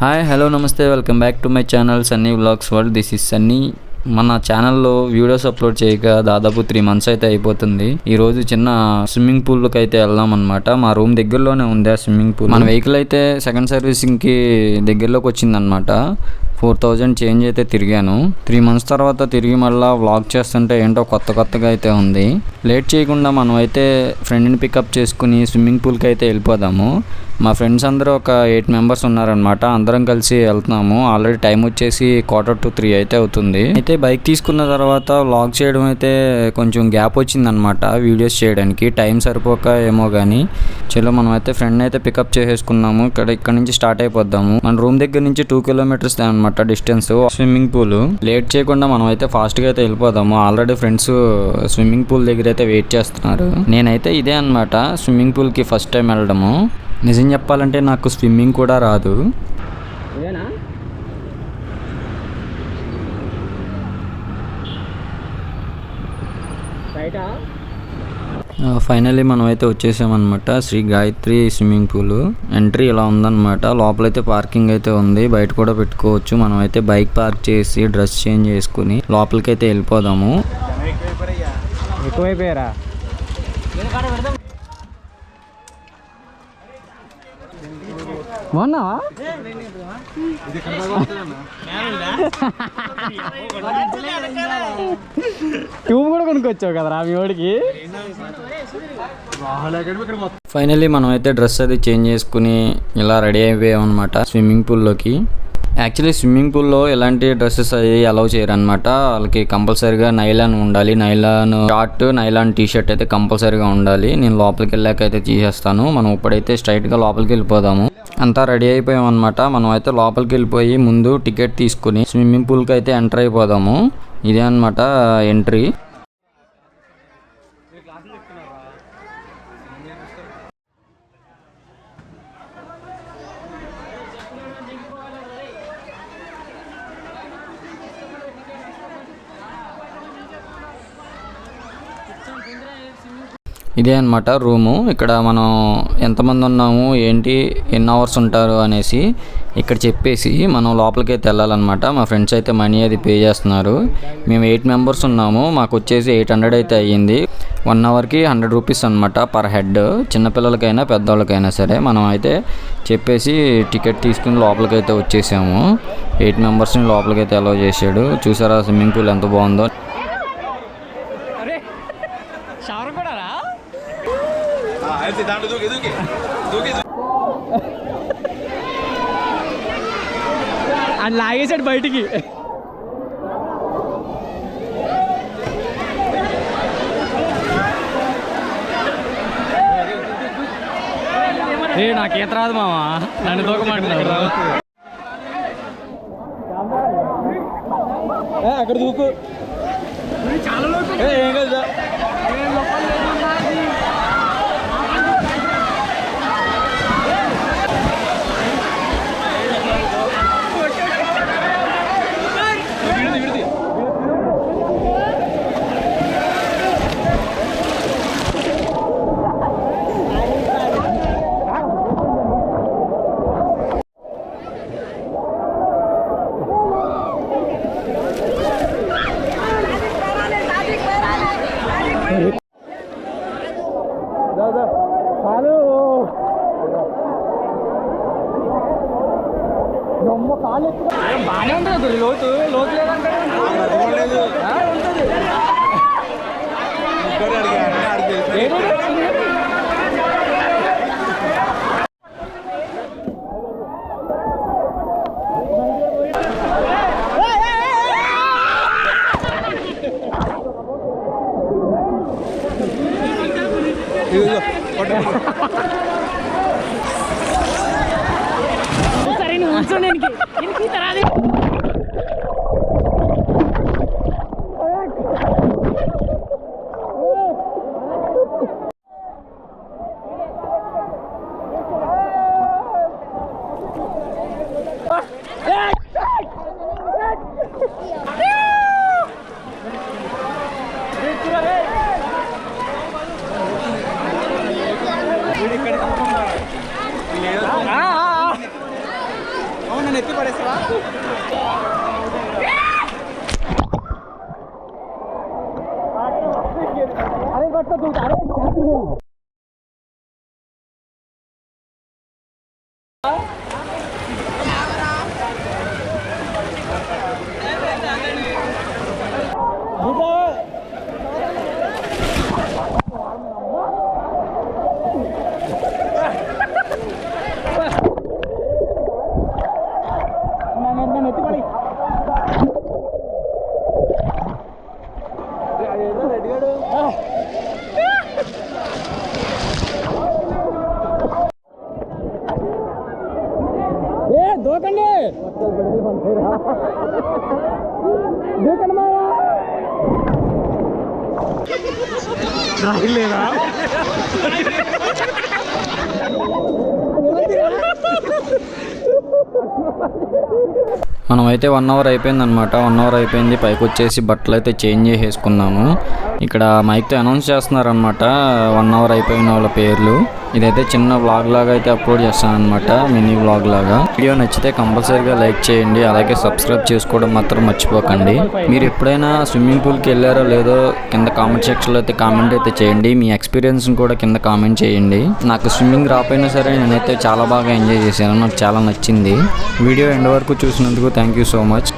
Hi hello నమస్తే. Welcome back to my channel Sunny vlogs world. This is Sunny. మన ఛానల్లో videos upload చేయక దాదాపు త్రీ మంత్స్ అయితే అయిపోతుంది. ఈ రోజు చిన్న స్విమ్మింగ్ పూల్కి అయితే వెళ్దాం అనమాట మా రూమ్ దగ్గరలోనే ఉంది ఆ స్విమ్మింగ్ పూల్. మన వెహికల్ అయితే సెకండ్ సర్వీసింగ్కి దగ్గరలోకి వచ్చిందనమాట ఫోర్ థౌజండ్ చేంజ్ అయితే తిరిగాను. త్రీ మంత్స్ తర్వాత తిరిగి మళ్ళీ వ్లాగ్ చేస్తుంటే ఏంటో కొత్త కొత్తగా అయితే ఉంది. లేట్ చేయకుండా మనం అయితే ఫ్రెండ్ని పికప్ చేసుకుని స్విమ్మింగ్ పూల్కి అయితే వెళ్ళిపోదాము. మా ఫ్రెండ్స్ అందరూ ఒక ఎయిట్ మెంబర్స్ ఉన్నారనమాట అందరం కలిసి వెళ్తున్నాము. ఆల్రెడీ టైం వచ్చేసి క్వార్టర్ టు త్రీ అయితే అవుతుంది. అయితే బైక్ తీసుకున్న తర్వాత వ్లాగ్ చేయడం అయితే కొంచెం గ్యాప్ వచ్చిందనమాట వీడియోస్ చేయడానికి. టైం సరిపోక ఏమో కానీ చలో మనం అయితే ఫ్రెండ్ అయితే పికప్ చేసేసుకున్నాము. ఇక్కడ ఇక్కడ నుంచి స్టార్ట్ అయిపోద్దాము. మన రూమ్ దగ్గర నుంచి టూ కిలోమీటర్స్ అనమాట డిస్టెన్స్ స్విమ్మింగ్ పూల్ లేట్ చేయకుండా మనం అయితే ఫాస్ట్గా అయితే వెళ్ళిపోదాము. ఆల్రెడీ ఫ్రెండ్స్ స్విమ్మింగ్ పూల్ దగ్గర అయితే వెయిట్ చేస్తున్నారు. నేనైతే ఇదే అనమాట స్విమ్మింగ్ పూల్కి ఫస్ట్ టైం వెళ్ళడము. నిజం చెప్పాలంటే నాకు స్విమ్మింగ్ కూడా రాదు. ఇదేనా రైటా ఫైనల్లీ మనం అయితే వచ్చేసామన్నమాట Sri Gayatri swimming pool. Entry ఇలా ఉందన్నమాట. లోపలైతే పార్కింగ్ అయితే ఉంది. బయట కూడా పెట్టుకోవచ్చు. మనం అయితే బైక్ పార్క్ చేసి డ్రెస్ చేంజ్ చేసుకుని లోపలికి అయితే వెళ్ళిపోదాము ఎక్కువైపోయారా ట్యూబ్ కూడా కొనుక్కొచ్చావు కదరా మీ వాడికి? ఫైనల్లీ మనం అయితే డ్రెస్ అది చేంజ్ చేసుకుని ఇలా రెడీ అయిపోయాం అనమాట స్విమ్మింగ్ పూల్లోకి. యాక్చువల్లీ స్విమ్మింగ్ పూల్లో ఎలాంటి డ్రెస్సెస్ అవి అలౌ చేయరు అనమాట వాళ్ళకి కంపల్సరీగా నైలాన్ ఉండాలి. Nylon short nylon T shirt అయితే కంపల్సరీగా ఉండాలి. నేను లోపలికి వెళ్ళాక అయితే తీసేస్తాను. మనం ఇప్పుడైతే స్ట్రైట్గా లోపలికి వెళ్ళిపోదాము. అంతా రెడీ అయిపోయాం అనమాట మనం అయితే లోపలికి వెళ్ళిపోయి ముందు టికెట్ తీసుకుని స్విమ్మింగ్ పూల్కి అయితే ఎంటర్ అయిపోదాము. ఇదే అనమాట ఎంట్రీ. ఇదే అనమాట రూము. ఇక్కడ మనం ఎంతమంది ఉన్నాము ఏంటి ఎన్ని అవర్స్ ఉంటారు అనేసి ఇక్కడ చెప్పేసి మనం లోపలికి అయితే వెళ్ళాలన్నమాట. మా ఫ్రెండ్స్ అయితే మనీ అది పే చేస్తున్నారు. మేము ఎయిట్ మెంబర్స్ ఉన్నాము మాకు వచ్చేసి ఎయిట్ హండ్రెడ్ అయితే అయ్యింది. వన్ అవర్కి హండ్రెడ్ రూపీస్ అనమాట పర్ హెడ్. చిన్నపిల్లలకైనా పెద్దవాళ్ళకైనా సరే మనం అయితే చెప్పేసి టికెట్ తీసుకుని లోపలికి అయితే వచ్చేసాము. ఎయిట్ మెంబర్స్ని లోపలికి అయితే అలౌ చేశాడు. చూసారా స్విమ్మింగ్ పూల్ ఎంత బాగుందో. అది లాగేసాడు బయటికి. ఏ నాకు ఈత రాదు మామ. నన్ను దూకమంటున్నాడు అక్కడ దూకు. ఏం కాదు put it. ఒకసారి నువ్వు ఉంచండి എനിക്ക് തരാതെ Yeah! আরে దూకండి. దూకండి మావా రాయలేదా మనమైతే వన్ అవర్ అయిపోయింది అనమాట వన్ అవర్ అయిపోయింది. పైకి వచ్చేసి బట్టలు అయితే చేంజ్ చేసేసుకున్నాము. ఇక్కడ మైక్తో అనౌన్స్ చేస్తున్నారనమాట వన్ అవర్ అయిపోయిన వాళ్ళ పేర్లు. ఇదైతే చిన్న వ్లాగ్ లాగా అయితే అప్లోడ్ చేస్తాను అనమాట మినీ వ్లాగ్ లాగా. వీడియో నచ్చితే కంపల్సరీగా లైక్ చేయండి అలాగే సబ్స్క్రైబ్ చేసుకోవడం మాత్రం మర్చిపోకండి. మీరు ఎప్పుడైనా స్విమ్మింగ్ పూల్కి వెళ్ళారో లేదో కింద కామెంట్ సెక్షన్లో అయితే కామెంట్ అయితే చేయండి. మీ ఎక్స్పీరియన్స్ కూడా కింద కామెంట్ చేయండి. నాకు స్విమ్మింగ్ రాపోయినా సరే నేనైతే చాలా బాగా ఎంజాయ్ చేశాను. నాకు చాలా నచ్చింది. వీడియో ఎండ్ వరకు చూసినందుకు థ్యాంక్ యూ సో మచ్